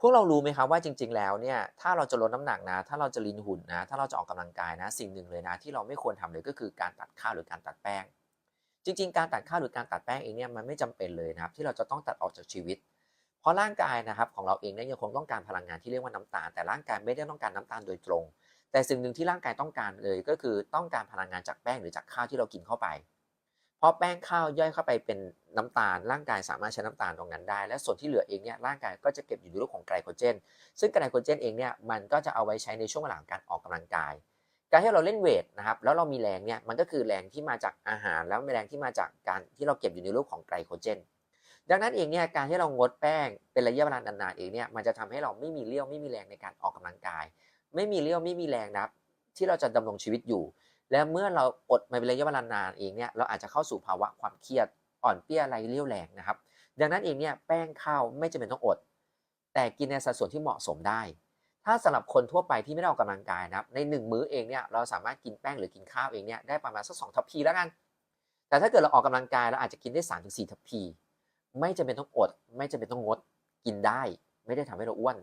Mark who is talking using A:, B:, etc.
A: พวกเรารู้ไหมครับว่าจริง ๆ แล้วเนี่ยถ้าเราจะลดน้ำหนักนะ ถ้าเราจะลีนหุ่นนะ ถ้าเราจะออกกำลังกายนะ สิ่งหนึ่งเลยนะ ที่เราไม่ควรทำเลยก็คือการตัดข้าวหรือการตัดแป้ง จริง ๆ การตัดข้าวหรือการตัดแป้งเองเนี่ยมันไม่จำเป็นเลยนะครับที่เราจะต้องตัดออกจากชีวิต เพราะร่างกายนะครับของเราเองเนี่ยยังคงต้องการพลังงานที่เรียกว่าน้ำตาล แต่ร่างกายไม่ได้ต้องการน้ำตาลโดยตรง แต่สิ่งหนึ่งที่ร่างกายต้องการเลยก็คือต้องการพลังงานจากแป้งหรือจากข้าวที่เรากินเข้าไป เพราะแป้งข้าวย่อยเข้าไปเป็นน้ำตาล ร่างกายสามารถใช้น้ำตาลตรงนั้นได้ และส่วนที่เหลือเองเนี่ยร่างกายก็จะเก็บอยู่ในรูปของไกลโคเจน ซึ่งไกลโคเจนเองเนี่ยมันก็จะเอาไว้ใช้ในช่วงเวลาของการออกกำลังกาย การที่เราเล่นเวทนะครับแล้วเรามีแรงเนี่ยมันก็คือแรงที่มาจากอาหาร แล้วมีแรงที่มาจากการที่เราเก็บอยู่ในรูปของไกลโคเจน ดังนั้นเองเนี่ยการที่เรางดแป้งเป็นระยะเวลานานๆเองเนี่ยมันจะทำให้เราไม่มีเรี่ยวไม่มีแรงในการออกกำลังกาย ไม่มีเรี่ยวไม่มีแรงนะครับที่เราจะดำรงชีวิตอยู่ และเมื่อเราอดมาเป็นระยะเวลานานเองเนี่ยเราอาจจะเข้าสู่ภาวะความเครียดอ่อนเปรี้ยไรเรี่ยวแรงนะครับ ดังนั้นเองเนี่ยแป้งข้าวไม่จำเป็นต้องอด แต่กินในสัดส่วนที่เหมาะสมได้ ถ้าสำหรับคนทั่วไปที่ไม่ได้ออกกำลังกายนะครับในหนึ่งมื้อเองเนี่ยเราสามารถกินแป้งหรือกินข้าวเองเนี่ยได้ประมาณสักสองทัพพีแล้วกัน แต่ถ้าเกิดเราออกกำลังกายเราอาจจะกินได้สามถึงสี่ทัพพี ไม่จำเป็นต้องอด ไม่จำเป็นต้องงดกินได้ ไม่ได้ทำให้เราอ้วน